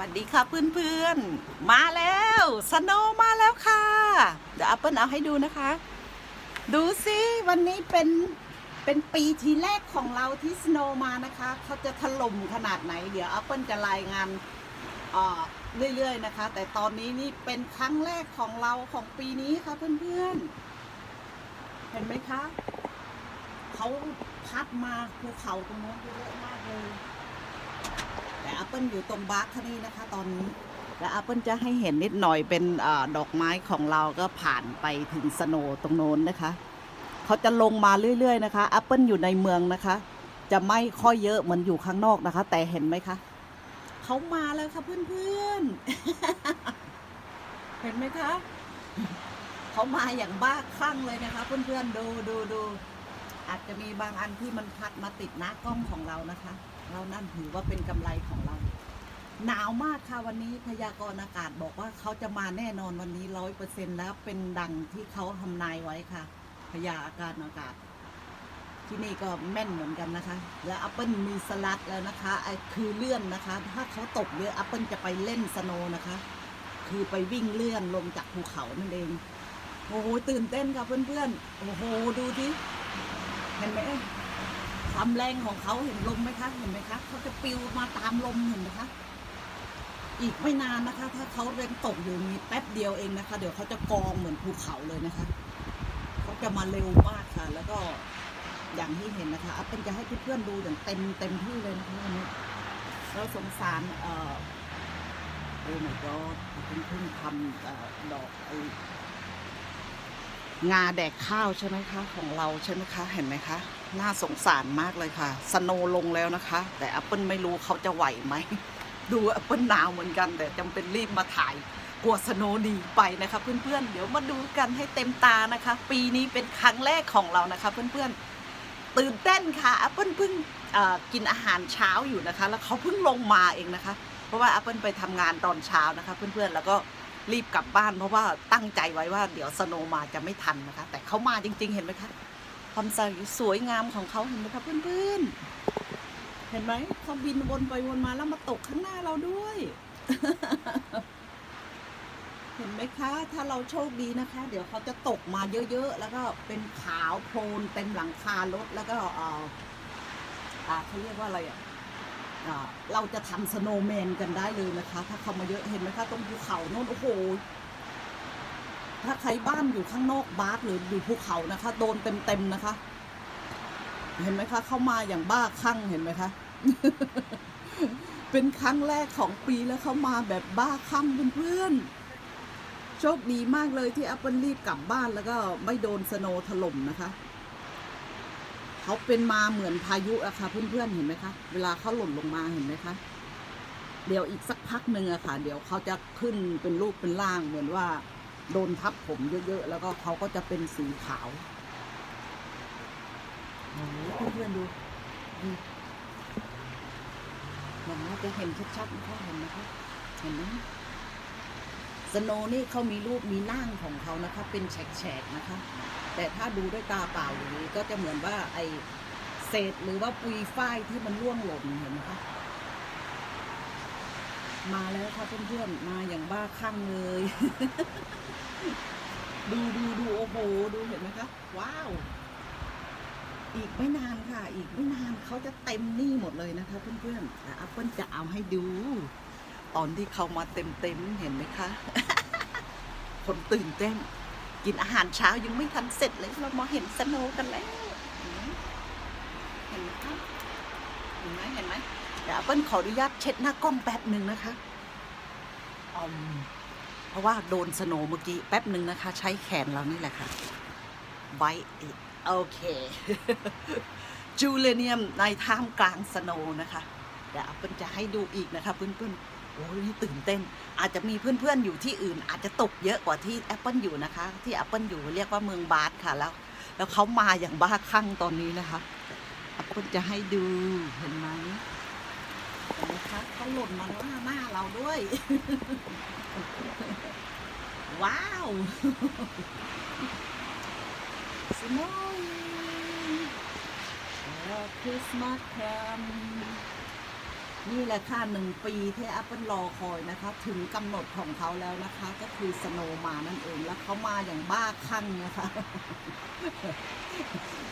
สวัสดีค่ะเพื่อนๆ มาแล้วสโนว์มาแล้วค่ะ เดี๋ยวอัปเปิลเอาให้ดูนะคะ ดูสิวันนี้เป็นเป็นปีทีแรกของเราที่สโนว์มานะคะเขาจะถล่มขนาดไหน เดี๋ยวอัปเปิลจะรายงานเอ่อเรื่อยๆนะคะ แต่ตอนนี้นี่เป็นครั้งแรกของเราของปีนี้ค่ะเพื่อนๆ เห็นไหมคะเขาพัดมาภูเขาตรงโน้นเยอะมากเลย แต่แอปเปิลอยู่ตรงบาร์คนี่นะคะ ตอนนี้และแอปเปิลจะให้เห็นนิดหน่อยเป็นอดอกไม้ของเราก็ผ่านไปถึงสโนตรงโน้นนะคะเขาจะลงมาเรื่อย ๆ นะคะแอปเปิลอยู่ในเมืองนะคะ จะไม่ค่อยเยอะเหมือนอยู่ข้างนอกนะคะ แต่เห็นไหมคะเขามาแล้วค่ะเพื่อนๆ เห็นไหมคะเขามาอย่างบ้าคลั่งเลยนะคะ เพื่อนๆดูดูดูอาจจะมีบางอันที่มันพัดมาติดหน้ากล้องของเรานะคะ เรานั่นถือว่าเป็นกำไรของเรา หนาวมากค่ะวันนี้พยากรณ์อากาศบอกว่าเขาจะมาแน่นอนวันนี้ร้อยเปอร์เซ็นแล้วเป็นดังที่เขาทำนายไว้ค่ะ พยากรณ์อากาศ ที่นี่ก็แม่นเหมือนกันนะคะ แล้วอัปเปิลมีสลัดแล้วนะคะไอ้คือเลื่อนนะคะ ถ้าเขาตกเรืออัปเปิลจะไปเล่นสโนนะคะ คือไปวิ่งเลื่อนลงจากภูเขานั่นเองโอ้โหตื่นเต้นค่ะเพื่อนๆโอ้โหดูดิเห็นไหม ความแรงของเขาเห็นลมไหมคะ เห็นไหมคะเขาจะปิวมาตามลมเห็นไหมคะ อีกไม่นานนะคะ ถ้าเขาเร่งตกอยู่มีแป๊บเดียวเองนะคะ เดี๋ยวเขาจะกองเหมือนภูเขาเลยนะคะเขาจะมาเร็วมากค่ะ แล้วก็อย่างที่เห็นนะคะอัปเป็นจะให้เพื่อนๆดูอย่างเต็มเต็มที่เลยนะคะวันนี้เราสงสารเอ่อโอ้ my god เพิ่งเพิ่งทำออดอกไองาแดกข้าวใช่ไหมคะ ของเราใช่ไหมคะ เห็นไหมคะ น่าสงสารมากเลยค่ะ สโนลงแล้วนะคะ แต่แอปเปิลไม่รู้เขาจะไหวไหม ดูแอปเปิลหนาวเหมือนกัน แต่จำเป็นรีบมาถ่าย กลัวสโนดีไปนะคะ เพื่อนๆ เดี๋ยวมาดูกันให้เต็มตานะคะ ปีนี้เป็นครั้งแรกของเรานะคะ เพื่อนๆ ตื่นเต้นค่ะแอปเปิลเพิ่งกินอาหารเช้าอยู่นะคะ แล้วเขาเพิ่งลงมาเองนะคะ เพราะว่าแอปเปิลไปทำงานตอนเช้านะคะ เพื่อนๆ แล้วก็รีบกลับบ้านเพราะว่าตั้งใจไว้ว่าเดี๋ยวสโนมาจะไม่ทันนะคะ แต่เขามาจริง ๆ เห็นไหมคะ ความสวยงามของเขาเห็นไหมคะเพื่อนๆ เห็นไหมเขาบินวนไปวนมาแล้วมาตกข้างหน้าเราด้วย เห็นไหมคะ ถ้าเราโชคดีนะคะ เดี๋ยวเขาจะตกมาเยอะๆ แล้วก็เป็นขาวโพลนเต็มหลังคารถแล้วก็เอ่ออ่าเขาเรียกว่าอะไรอะเราจะทำสโนว์แมนกันได้เลยนะคะ ถ้าเขามาเยอะเห็นไหมคะตรงภูเขาโน่นโอ้โห ถ้าใครบ้านอยู่ข้างนอกบาสหรืออยู่ภูเขานะคะ โดนเต็มๆนะคะ เห็นไหมคะ เข้ามาอย่างบ้าคลั่งเห็นไหมคะ เป็นครั้งแรกของปีแล้วเขามาแบบบ้าคลั่งเพื่อนๆโชคดีมากเลยที่แอปเปิลรีบกลับบ้านแล้วก็ไม่โดนสโนว์ถล่มนะคะเขาเป็นมาเหมือนพายุอะค่ะเพื่อนๆเห็นไหมคะเวลาเขาหล่นลงมาเห็นไหมคะเดี๋ยวอีกสักพักหนึ่งอะค่ะ เดี๋ยวเขาจะขึ้นเป็นรูปเป็นร่างเหมือนว่า โดนทับผมเยอะๆ แล้วก็เขาก็จะเป็นสีขาวโอ้โหเพื่อนๆดูมันน่าจะเห็นชัดๆนะคะเห็นไหมคะเห็นไหมสโนนี่เขามีรูปมีร่งของเขานะคะ เป็นแฉกๆนะคะ แต่ถ้าดูด้วยตาเปล่าอย่างนี้ก็จะเหมือนว่าไอเศษหรือว่าปุยฝ้ายที่มันร่วงหล่นเห็นไหมคะ มาแล้วค่ะเพื่อนๆ มาอย่างบ้าคลั่งเลย ดูดูดูโอ้โห ดูเห็นไหมคะ ว้าว อีกไม่นานค่ะ อีกไม่นานเขาจะเต็มนี่หมดเลยนะคะ เพื่อนๆแต่อัปเปิลจะเอาให้ดู ตอนที่เขามาเต็มๆเห็นไหมคะ คนตื่นเต้น กินอาหารเช้ายังไม่ทันเสร็จเลย เรามาเห็นสโนกันแล้ว เห็นไหมคะเห็นไหมเห็นไหม ดี๋ยวแอปเปิ้ลขออนุญาตเช็ดหน้ากล้องแป๊บหนึ่งนะคะอมเพราะว่าโดนสโนเมื่อกี้แป๊บหนึ่งนะคะ ใช้แขนเรานี่แหละค่ะไว้โอเคจูเลเนียมในท่ามกลางสโนนะคะเดี๋ยวแอปเปิ้ลจะให้ดูอีกนะคะเพื่อนๆโอ้ยตื่นเต้น อาจจะมีเพื่อนๆอยู่ที่อื่น อาจจะตกเยอะกว่าที่แอปเปิลอยู่นะคะ ที่แอปเปิลอยู่เรียกว่าเมืองบาสค่ะแล้ว แล้วเขามาอย่างบ้าคลั่งตอนนี้นะคะแอปเปิลจะให้ดูเห็นไหม นไหมคะเขาหล่นมาหน้าหน้าเราด้วย ว้าวสมอง Christmas come. นี่แหละค่ะหนึ่งปีที่ Apple รอคอยนะคะ ถึงกำหนดของเขาแล้วนะคะ ก็คือสโนมานั่นเองแล้วเขามาอย่างบ้าคลั่งนะคะ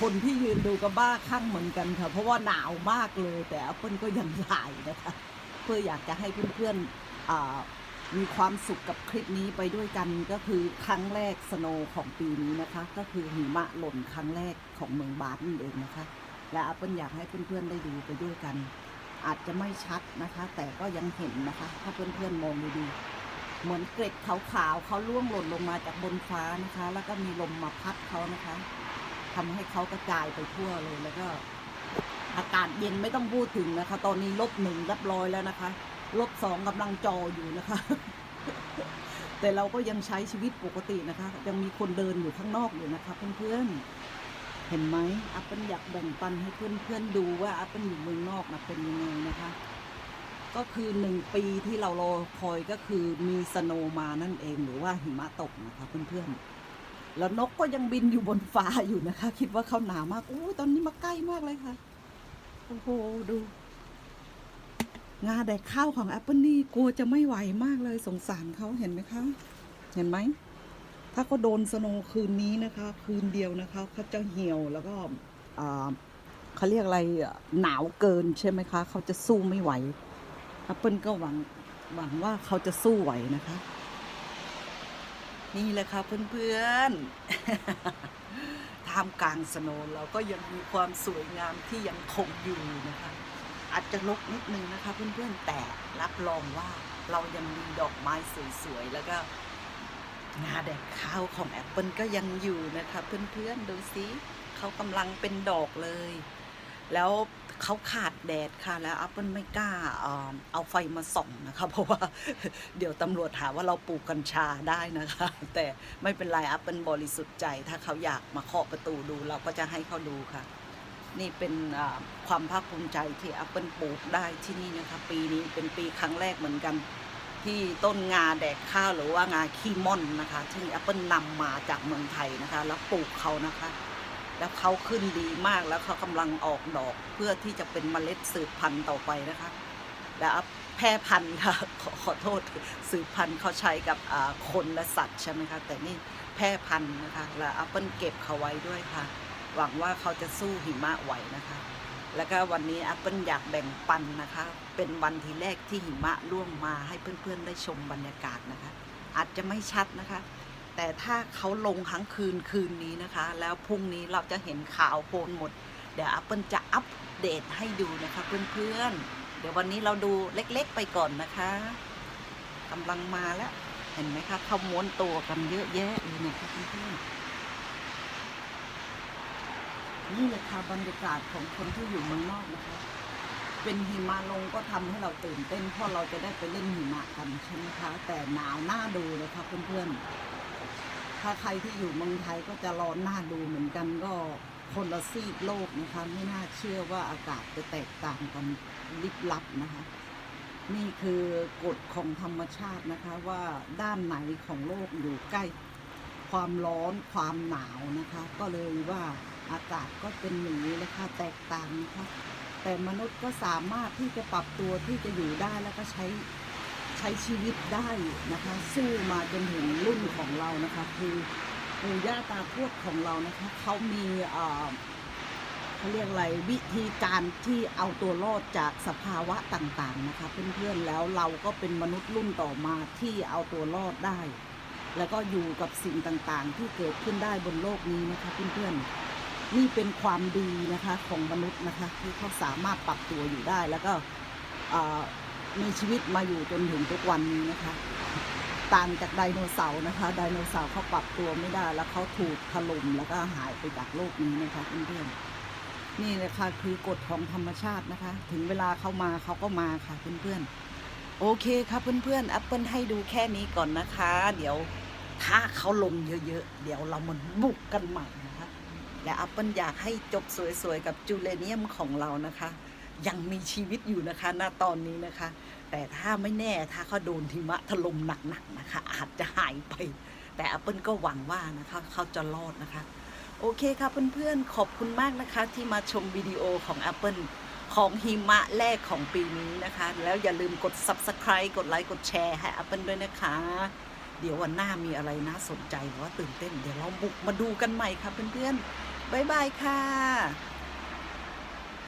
คนที่ยืนดูก็บ้าคลั่งเหมือนกันค่ะ เพราะว่าหนาวมากเลย แต่ Apple ก็ยังถ่ายนะคะ เพื่ออยากจะให้เพื่อนๆมีความสุขกับคลิปนี้ไปด้วยกันก็คือครั้งแรกสโนของปีนี้นะคะ ก็คือหิมะหล่นครั้งแรกของเมืองบาสนั่นเองนะคะ และ Apple อยากให้เพื่อนๆได้ดูไปด้วยกัน อาจจะไม่ชัดนะคะ แต่ก็ยังเห็นนะคะ ถ้าเพื่อนๆมองดีๆเหมือนเกร็ดขาวๆเขาล่วงหล่นลงมาจากบนฟ้านะคะ แล้วก็มีลมมาพัดเขานะคะทำให้เขากระจายไปทั่วเลยแล้วก็ อากาศเย็นไม่ต้องพูดถึงนะคะ ตอนนี้ลบหนึ่งรียบร้อยแล้วนะคะลบสองกำลังจออยู่นะคะ แต่เราก็ยังใช้ชีวิตปกตินะคะ ยังมีคนเดินอยู่ข้างนอกอยู่นะคะเพื่อนๆ เห็นไหมอัปเปิลอยากแบ่งปันให้เพื่อนๆดูว่าอัปเปิลอยู่เมืองนอกนะเป็นยังไงนะคะ ก็คือหนึ่งปีที่เรารอคอยก็คือมีสโนมานั่นเองหรือว่าหิมะตกนะคะเพื่อนๆ แล้วนกก็ยังบินอยู่บนฟ้าอยู่นะคะ คิดว่าเขาหนาวมากโอ้ยตอนนี้มาใกล้มากเลยค่ะโอ้โหดู งาแดกข้าวของแอปเปิลนี่กลัวจะไม่ไหวมากเลยสงสารเขาเห็นไหมคะ เห็นไหม ถ้าเขาโดนสโนคืนนี้นะคะ คืนเดียวนะคะเขาจะเหี่ยวแล้วก็เขาเรียกอะไรหนาวเกินใช่ไหมคะเขาจะสู้ไม่ไหวแอปเปิลก็หวังหวังว่าเขาจะสู้ไหวนะคะ นี่แหละค่ะเพื่อนๆท่ามกลางสโนเราก็ยังมีความสวยงามที่ยังคงอยู่นะคะ อาจจะลกนิดนึงนะคะเพื่อนๆแต่รับรองว่าเรายังมีดอกไม้สวยๆแล้วก็ งาแดกข้าวของแอปเปิลก็ยังอยู่นะคะเพื่อนๆดูสิเขากำลังเป็นดอกเลย แล้วเขาขาดแดดค่ะแล้วแอปเปิลไม่กล้าเอาไฟมาส่องนะคะเพราะว่าเดี๋ยวตำรวจหาว่าเราปลูกกัญชาได้นะคะ แต่ไม่เป็นไรแอปเปิลบริสุทธิ์ใจ ถ้าเขาอยากมาเคาะประตูดูเราก็จะให้เขาดูค่ะ นี่เป็นความภาคภูมิใจที่แอปเปิลปลูกได้ที่นี่นะคะ ปีนี้เป็นปีครั้งแรกเหมือนกัน ที่ต้นงาแดกข้าวหรือว่างาขี้ม่อนนะคะที่แอปเปิลนำมาจากเมืองไทยนะคะ แล้วปลูกเขานะคะ แล้วเขาขึ้นดีมากแล้วเขากำลังออกดอกเพื่อที่จะเป็นเมล็ดสืบพันธุ์ต่อไปนะคะ และแพร่พันธุ์ค่ะขอขอโทษสืบพันธุ์เขาใช้กับคนและสัตว์ใช่ไหมคะแต่นี่แพร่พันธุ์นะคะ และแอปเปิลเก็บเขาไว้ด้วยค่ะ หวังว่าเขาจะสู้หิมะไหวนะคะ แล้วก็วันนี้แอปเปิลอยากแบ่งปันนะคะ เป็นวันที่แรกที่หิมะร่วงมาให้เพื่อนๆได้ชมบรรยากาศนะคะ อาจจะไม่ชัดนะคะ แต่ถ้าเขาลงทั้งคืนคืนนี้นะคะ แล้วพรุ่งนี้เราจะเห็นข่าวโพลหมด เดี๋ยว Apple จะอัปเดตให้ดูนะคะเพื่อนๆ เดี๋ยววันนี้เราดูเล็กๆไปก่อนนะคะกำลังมาแล้ว เห็นไหมคะเขาม้วนตัวกันเยอะแยะเลยนะคะเพื่อนๆ นี่เลยค่ะบรรยากาศของคนที่อยู่เมืองนอกนะคะ เป็นหิมะลงก็ทำให้เราตื่นเต้นเพราะเราจะได้ไปเล่นหิมะกันใช่ไหมคะ แต่หนาวหน้าดูเลยค่ะเพื่อนๆ ถ้าใครที่อยู่เมืองไทยก็จะร้อนหน้าดูเหมือนกันก็คนละซีกโลกนะคะ ไม่น่าเชื่อว่าอากาศจะแตกต่างกันลิบลับนะคะ นี่คือกฎของธรรมชาตินะคะว่าด้านไหนของโลกอยู่ใกล้ความร้อนความหนาวนะคะ ก็เลยว่า อากาศก็เป็นอย่างนี้เลยค่ะแตกต่างนะคะแต่มนุษย์ก็สามารถที่จะปรับตัวที่จะอยู่ได้แล้วก็ใช้ใช้ชีวิตได้นะคะ สู้มาจนถึงรุ่นของเรานะคะคือปู่ย่าตาทวดของเรานะคะเขามีเขาเรียกอะไรวิธีการที่เอาตัวรอดจากสภาวะต่างๆนะคะ เพื่อนๆแล้วเราก็เป็นมนุษย์รุ่นต่อมาที่เอาตัวรอดได้ แล้วก็อยู่กับสิ่งต่างๆ ที่เกิดขึ้นได้บนโลกนี้นะคะเพื่อนๆ นี่เป็นความดีนะคะของมนุษย์นะคะที่เขาสามารถปรับตัวอยู่ได้แล้วก็มีชีวิตมาอยู่จนถึงทุกวันนี้นะคะ ต่างจากไดโนเสาร์นะคะไดโนเสาร์เขาปรับตัวไม่ได้ แล้วเขาถูกถล่มแล้วก็หายไปจากโลกนี้นะคะเพื่อนๆนี่นะคะคือกฎของธรรมชาตินะคะ ถึงเวลาเขามาเขาก็มาค่ะเพื่อนๆโอเคครับเพื่อนๆแอปเปิลให้ดูแค่นี้ก่อนนะคะ เดี๋ยวถ้าเขาลงเยอะๆเดี๋ยวเรามันบุกกันใหม่ และแอปเปิลอยากให้จบสวยๆ กับจูเลเนียมของเรานะคะ ยังมีชีวิตอยู่นะคะณตอนนี้นะคะ แต่ถ้าไม่แน่ถ้าเขาโดนหิมะถล่มหนักๆนะคะ อาจจะหายไป แต่ Apple ก็หวังว่านะคะเขาจะรอดนะคะ โอเคค่ะเพื่อนๆ ขอบคุณมากนะคะที่มาชมวิดีโอของ Apple ขของหิมะแรกของปีนี้นะคะ แล้วอย่าลืมกด subscribe กดไลค์กดแชร์ให้ Apple ด้วยนะคะ เดี๋ยววันหน้ามีอะไรน่าสนใจหรือว่าตื่นเต้น เดี๋ยวเราบุกมาดูกันใหม่ค่ะเพื่อนๆ บ๊ายบายค่ะ